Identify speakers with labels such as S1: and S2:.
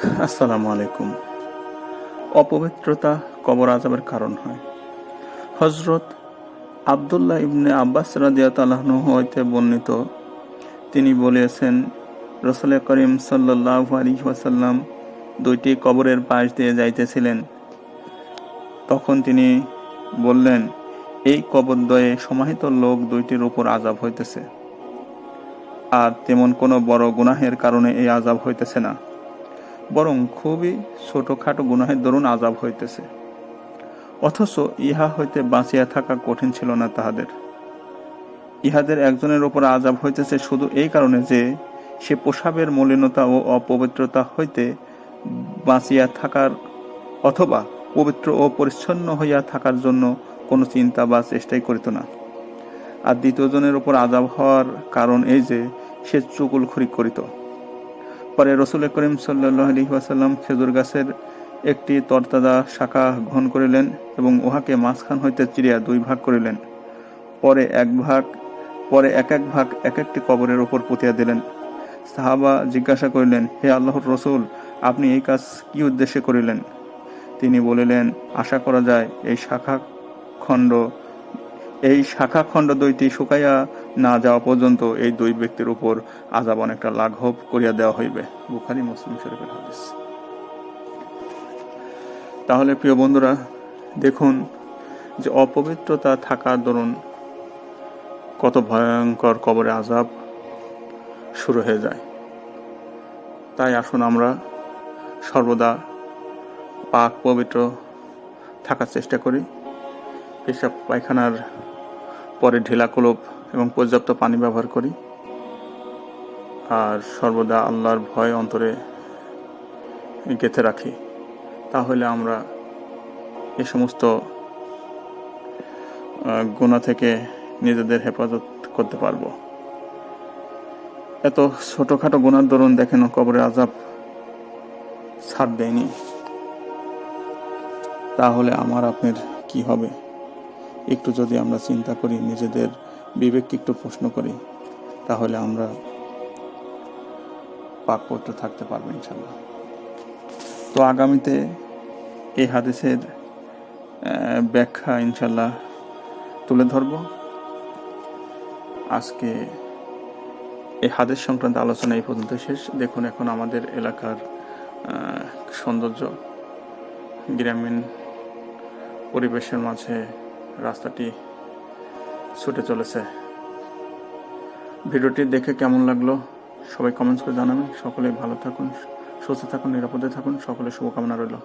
S1: আসসালামু আলাইকুম। অপবিত্রতা কবর আজাবের কারণ হয়। হজরত আবদুল্লাহ ইবনে আব্বাস রাদিয়াতালাহনু হইতে বর্ণিত, তিনি বলেছেন, রসুল করিম সাল্লাহ আলী ওয়াসাল্লাম দুইটি কবরের পাশ দিয়ে যাইতেছিলেন। তখন তিনি বললেন, এই কবরদ্বয়ে সমাহিত লোক দুইটির উপর আজাব হইতেছে। আর তেমন কোনো বড় গুনাহের কারণে এই আজাব হইতেছে না। বরং খুবই ছোটখাটো গুনাহের দরুন আজাব হইতেছে। অথচ ইহা হইতে বাঁচিয়া থাকা কঠিন ছিল না তাহাদের। ইহাদের একজনের ওপর আজাব হইতেছে শুধু এই কারণে যে, সে পোশাবের মলিনতা ও অপবিত্রতা হইতে বাঁচিয়া থাকার অথবা পবিত্র ও পরিচ্ছন্ন হইয়া থাকার জন্য কোনো চিন্তা বা চেষ্টাই করিত না। আর দ্বিতীয়জনের ওপর আজাব হওয়ার কারণ এই যে, সে চুকুলখড়ি করিত। পরে রসুল করিম সাল্লাহ আলী খেজুর গাছের একটি তরতাজা শাখা গ্রহণ করিলেন এবং উহাকে মাঝখান হইতে চিরিয়া দুই ভাগ করিলেন। পরে এক ভাগ, পরে এক এক ভাগ, এক একটি কবরের ওপর পুঁতিয়া দিলেন। সাহাবা জিজ্ঞাসা করিলেন, হে আল্লাহর রসুল, আপনি এই কাজ কি উদ্দেশ্যে করিলেন? তিনি বলিলেন, আশা করা যায়, এই শাখা খণ্ড, এই শাখা খণ্ড দুইটি শুকাইয়া না যাওয়া পর্যন্ত এই দুই ব্যক্তির উপর আজাব অনেকটা লাঘব করিয়া দেওয়া হইবে। বুখারি, মুসলিম শরীফের হাদিস। তাহলে প্রিয় বন্ধুরা, দেখুন যে অপবিত্রতা থাকার দরুন কত ভয়ঙ্কর কবরে আজাব শুরু হয়ে যায়। তাই আসুন আমরা সর্বদা পাক পবিত্র থাকার চেষ্টা করি। পেশাব পায়খানার পরে ঢিলা কলপ এবং পর্যাপ্ত পানি ব্যবহার করি। আর সর্বদা আল্লাহর ভয় অন্তরে গেঁথে রাখি। তাহলে আমরা এ সমস্ত গুণা থেকে নিজেদের হেফাজত করতে পারব। এত ছোটোখাটো গুণার দরুন দেখেন কবরে আজাব ছাড় দেয়নি। তাহলে আমার আপনার কি হবে? একটু যদি আমরা চিন্তা করি নিজেদের বিবেককে একটু প্রশ্ন করি, তাহলে আমরা পাকপত্র থাকতে পারব ইনশাল্লাহ তো আগামীতে এই হাদিসের ব্যাখ্যা ইনশাল্লাহ তুলে ধরব। আজকে এই হাদিস সংক্রান্ত আলোচনা এই পর্যন্ত শেষ। দেখুন, এখন আমাদের এলাকার সৌন্দর্য গ্রামীণ পরিবেশের মাঝে রাস্তাটি ছুটে চলেছে। ভিডিওটি দেখে কেমন লাগল সবাই কমেন্টস করে জানাবেন। সকলে ভালো থাকুন, সুস্থ থাকুন, নিরাপদে থাকুন। সকলে শুভকামনা রইল।